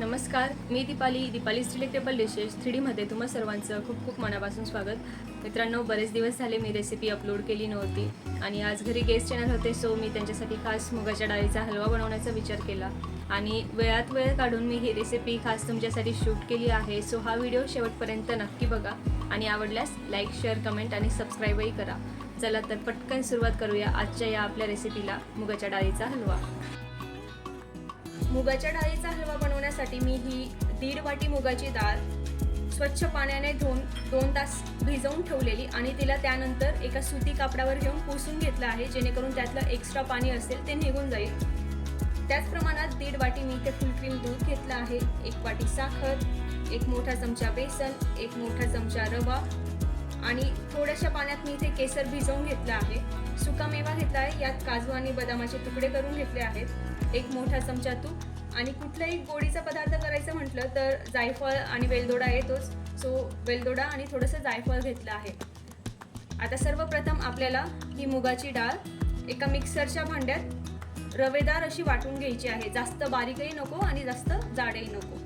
नमस्कार मी Deepali Deepali delectable dishes three डीमध्ये तुम्हा सर्वांचं खूप खूप मनापासून स्वागत. मित्रांनो बरेच दिवस झाले मी रेसिपी अपलोड केली नव्हती आणि आज घरी गेस्ट येणार होते सो मी त्यांच्यासाठी खास मुगाच्या डाळीचा हलवा बनवण्याचा विचार केला. आणि वेळात वेळ काढून मी ही रेसिपी खास तुमच्यासाठी शूट केली आहे सो हा व्हिडिओ शेवटपर्यंत नक्की बघा आणि आवडल्यास लाईक शेअर कमेंट आणि सबस्क्राईबही करा. चला तर पटकन सुरुवात करूया आजच्या या आपल्या रेसिपीला मुगाच्या डाळीचा हलवा. मुगाच्या डाळीचा हलवा बनवण्यासाठी मी ही दीड वाटी मुगाची डाळ स्वच्छ पाण्याने धुवून दोन तास भिजवून ठेवलेली आणि तिला त्यानंतर एका सुती कापडावर घेऊन पुसून घेतलं आहे जेणेकरून त्यातलं एक्स्ट्रा पाणी असेल ते निघून जाईल. त्याच प्रमाणात दीड वाटी मी इथे फुलक्रीम दूध घेतलं आहे एक वाटी साखर एक मोठा चमचा बेसन एक मोठा चमचा रवा आणि थोड्याशा पाण्यात मी इथे केसर भिजवून घेतलं आहे. सुकामेवा घेतला आहे यात काजू आणि बदामाचे तुकडे करून घेतले आहेत. एक मोठा चमचा तूप आणि कुठलाही गोडीचा पदार्थ करायचं म्हटलं तर जायफळ आणि वेलदोडा येतोच सो वेलदोडा आणि थोडंसं जायफळ घेतलं आहे. आता सर्वप्रथम आपल्याला ही मुगाची डाळ एका मिक्सरच्या भांड्यात रवेदार अशी वाटून घ्यायची आहे. जास्त बारीकही नको आणि जास्त जाडही नको.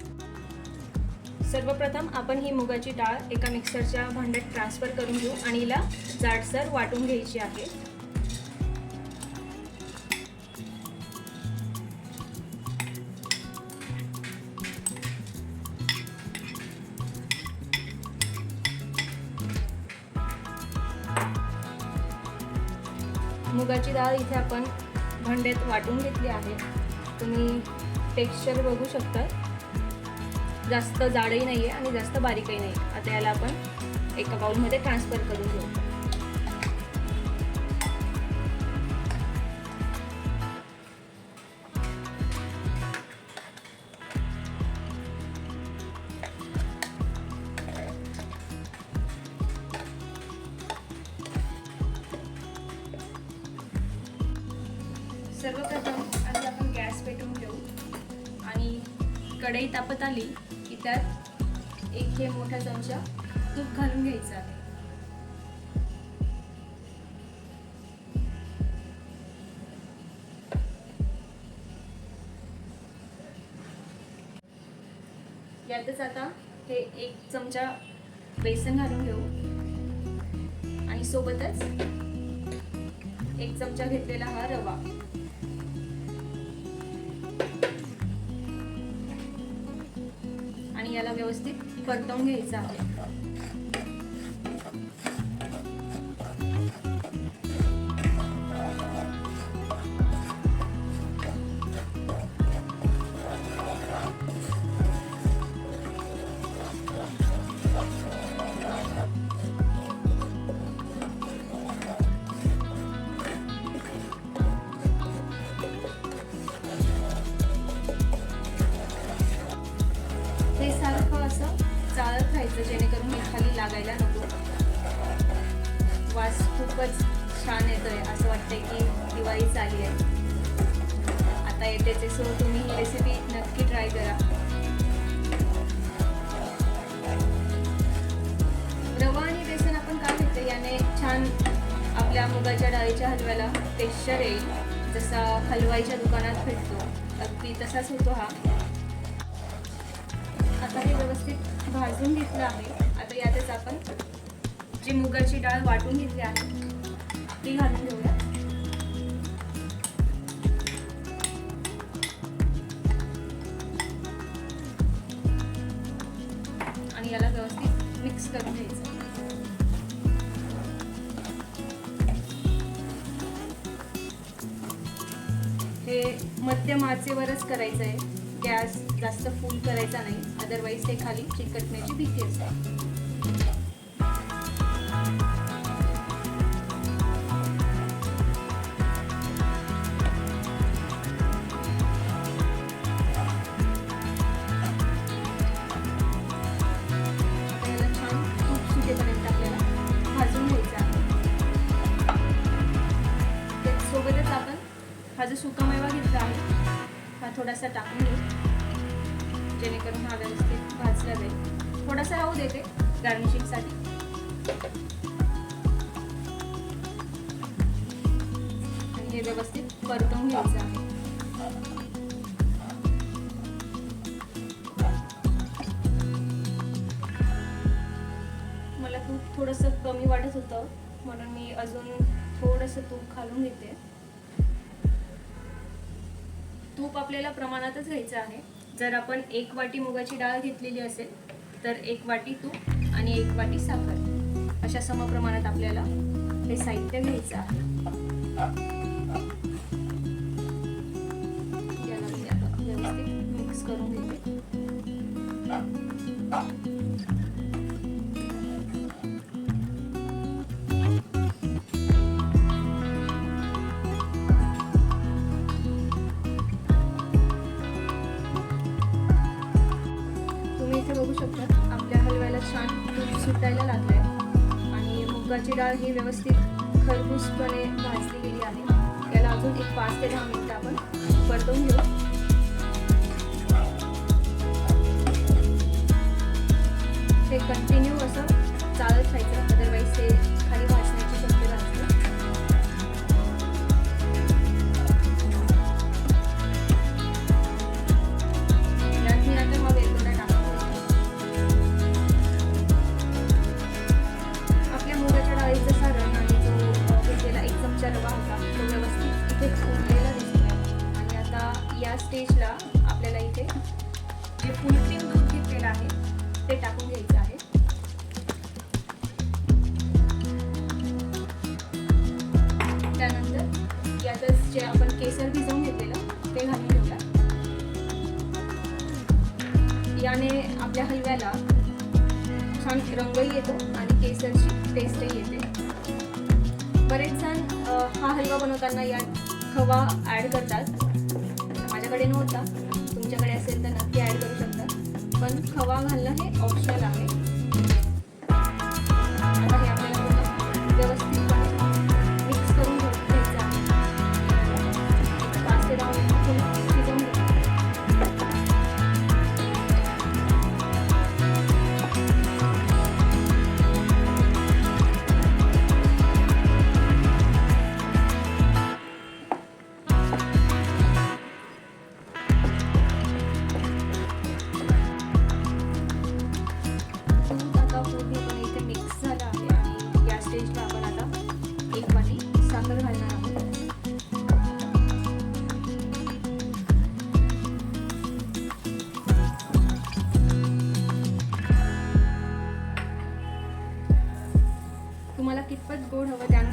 सर्वप्रथम आपण ही मुगाची डाळ एका मिक्सरच्या भांड्यात ट्रान्सफर करून घेऊ आणि हिला जाडसर वाटून घ्यायची आहे. मुगाची डाळ इथे आपण भांड्यात वाटून घेतली आहे. तुम्ही टेक्स्चर बघू शकता. जास्त जाडही नाही आहे आणि जास्त बारीकही नाही आता याला आपण एका बाउलमध्ये ट्रान्सफर करून घेऊ. सर्वप्रथम आधी आपण गॅस पेटवून ठेवू आणि कढई तापत आली की त्यात एक हे मोठा चमचा तूप घालून घ्यायचं आहे. यातच आता हे एक चमचा बेसन घालून घेऊ. आणि सोबतच एक चमचा घेतलेला हा रवा. याला व्यवस्थित परतवून घ्यायचं आहे. खूपच छान येतोय. असं वाटतंय की दिवाळी चालली आहे. आता येतेच सो तुम्ही ही रेसिपी नक्की ट्राय करा. रवा आणि बेसन आपण काय घेतो याने छान आपल्या मुगाच्या डाळीच्या हलव्याला टेक्स्चर येईल. जसा हलवाईच्या दुकानात भेटतो अगदी तसाच होतो हा. आता हे व्यवस्थित भाजून घेतलं आहे. आता यातच आपण जी मुगाची डाळ वाटून घेतली आहे ती घालून घेऊया. आणि याला व्यवस्थित मिक्स करून घ्यायचं. हे मध्यम आचेवरच करायचं आहे गॅस जास्त फुल करायचा नाही. अदरवाईज ते खाली चिकटण्याची भीती असते. सोबतच आपण हा जो सुकामेवा घेतला आहे हा थोडासा टाकून घे जेणेकरून हा व्यवस्थित भाजला जाईल. थोडासा राहू देते गार्निशिंगसाठी आणि हे व्यवस्थित परतवून घ्यायचं आहे. मला तूप थोडंसं कमी वाटत होतं म्हणून मी अजून थोडंसं तूप घालून घेते. तूप आपल्याला प्रमाणातच घ्यायचं आहे. जर आपण एक वाटी मुगाची डाळ घेतलेली असेल तर एक वाटी तूप आणि एक वाटी साखर. अशा समप्रमाणात आपल्याला हे साहित्य घ्यायचं आहे. मुगाची डाळ ही व्यवस्थित खरबूजपणे भाजली गेली आहे. याला अजून एक पाच ते दहा मिनिटं आपण परतवून घेऊ. ते कंटिन्यू असं चालत राहायचं. अदरवाईज ते आपल्या हलव्याला छान रंगही येतो आणि केसरची टेस्टही येते. बरेच जण हा हलवा बनवताना यात खवा ॲड करतात. माझ्याकडे नव्हता. तुमच्याकडे असेल तर नक्की ॲड करू शकता. पण खवा घालणं हे ऑप्शनल आहे.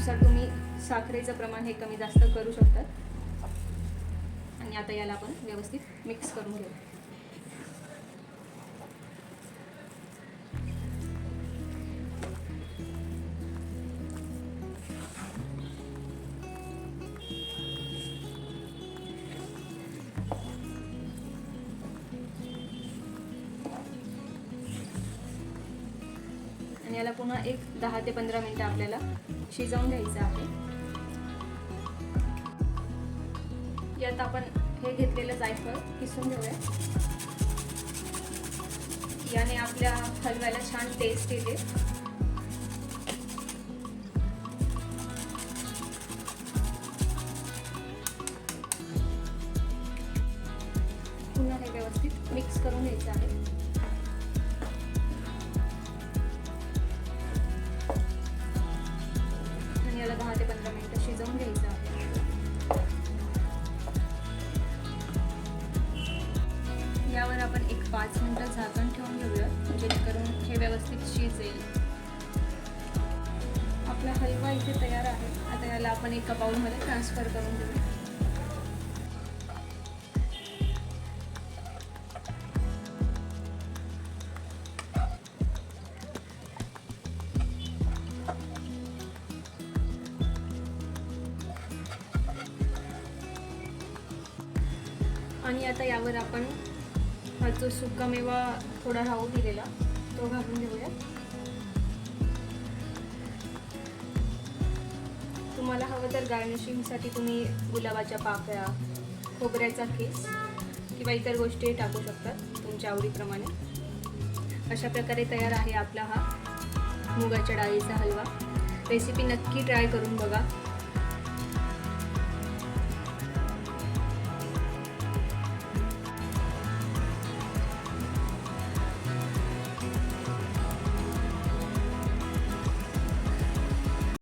गोड त्यानुसार तुम्ही साखरेचं प्रमाण हे कमी जास्त करू शकतात. आणि आता याला आपण व्यवस्थित मिक्स करून घेऊ. आणि याला पुन्हा एक दहा ते पंधरा मिनटं आपल्याला शिजवून घ्यायचं आहे. यात आपण हे घेतलेलं जायफळ किसून घेऊया. याने आपल्या हलव्याला छान टेस्ट येते. पुन्हा हे व्यवस्थित मिक्स करून घ्यायचं आहे. एका बाउलमध्ये ट्रान्सफर करून घेऊ आणि आता यावर आपण हा जो सुकामेवा थोडा राहू दिलेला तो घालून घेऊया तुम्हाला हवं तर गार्निशिंगसाठी तुम्ही गुलाबाच्या पाकळ्या खोबऱ्याचा केस किंवा इतर गोष्टी टाकू शकतात तुमच्या आवडीप्रमाणे. अशा प्रकारे तयार आहे आपला हा मुगाच्या डाळीचा हलवा. रेसिपी नक्की ट्राय करून बघा.